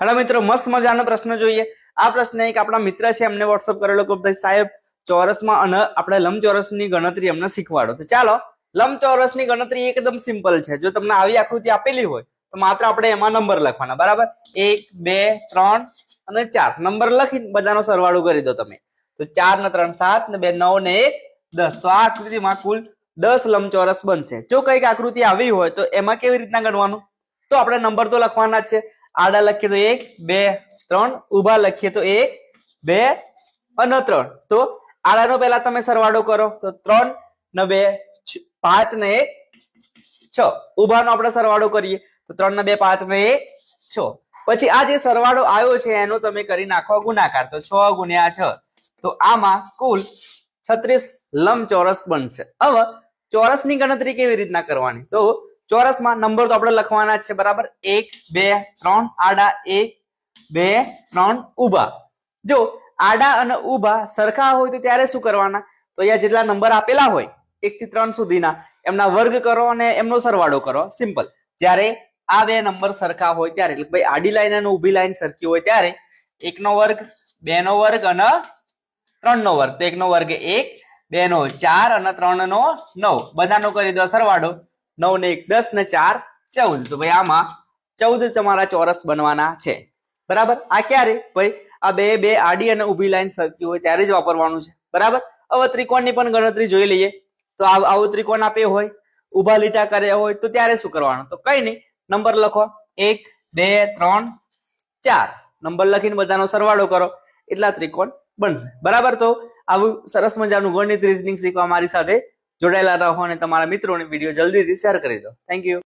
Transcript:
Hello મિત્રો, મસ્ત મજાનો પ્રશ્ન જોઈએ. આ પ્રશ્ન એક આપણા મિત્ર છે, એમને વોટ્સઅપ કરેલો કે ભાઈ સાહેબ, ચોરસમાં અને આપણે લંબચોરસની ગણતરી અમને શીખવાડો. તો ચાલો, લંબચોરસની ગણતરી એકદમ સિમ્પલ છે. જો તમને આવી આકૃતિ આપેલી હોય, તો માત્ર આપણે એમાં નંબર લખવાના, બરાબર? એક, બે, ત્રણ અને ચાર. નંબર લખીને બધાનો સરવાળો કરી દો તમે. તો ચાર ને ત્રણ સાત ને બે, નવ ને એક, દસ. તો આ આકૃતિમાં કુલ દસ લંબચોરસ બનશે. જો કંઈક આકૃતિ આવી હોય, તો એમાં કેવી રીતના ગણવાનું? તો આપણે નંબર તો લખવાના જ છે. આડા લખીએ તો એક, બે, ત્રણ. ઊભા લખીએ તો એક, બે અને ત્રણ. તો આડાનો પહેલા તમે સરવાળો કરો. તો ત્રણ ને બે પાંચ ને એક, છ. ઉભાનો આપણે સરવાળો કરીએ. તો ત્રણ ને બે, પાંચ ને એક, છ. પછી આ જે સરવાળો આવ્યો છે, એનો તમે કરી નાખો ગુણાકાર. તો છ ગુણ્યા છ. તો આમાં કુલ છત્રીસ લંબ ચોરસ બનશે. હવે ચોરસની ગણતરી કેવી રીતના કરવાની? તો ચોરસમાં નંબર તો આપણે લખવાના છે, બરાબર? એક, બે, ત્રણ, આડા, એક, બે, ત્રણ, ઊભા. જો આડા અને ઊભા સરખા હોય તો ત્યારે શું કરવાના? તો અહીંયા જેટલા નંબર આપેલા હોય, એક થી ત્રણ સુધીના, એમના વર્ગ કરો અને એમનો સરવાળો કરો. સિમ્પલ જ્યારે આ બે નંબર સરખા હોય ત્યારે, એટલે ભાઈ આડી લાઈન અને ઊભી લાઈન સરખી હોય ત્યારે, એકનો વર્ગ બે નો વર્ગ અને ત્રણ નો વર્ગ. તો એકનો વર્ગ એક બે નો ચાર અને ત્રણ નો નવ. બધાનો કરી દો સરવાળો. નવ ને એક દસ ને ચાર ચૌદ. તો ભાઈ આમાં ચૌદ તમારા ચોરસ બનવાના છે. બરાબર? આ ક્યારે? ભાઈ, આ બે બે આડી અને ઊભી લાઈન સરખી હોય ત્યારે જ વાપરવાનું છે. બરાબર? હવે ત્રિકોણની પણ ગણતરી જોઈ લઈએ. તો આવ- ત્રિકોણ આપ્યો હોય, ઊભા લીટા કર્યા હોય, તો ત્યારે શું કરવાનું? તો કઈ નહીં. નંબર લખો. એક, બે, ત્રણ, ચાર. નંબર લખીને બધાનો સરવાળો કરો. એટલા ત્રિકોણ બનશે. બરાબર? તો આવું સરસ મજાનું ગણિત રીઝનિંગ શીખવા મારી સાથે જોડાયેલા રહો અને તમારા મિત્રોને વીડિયો જલ્દીથી શેર કરી દો. Thank you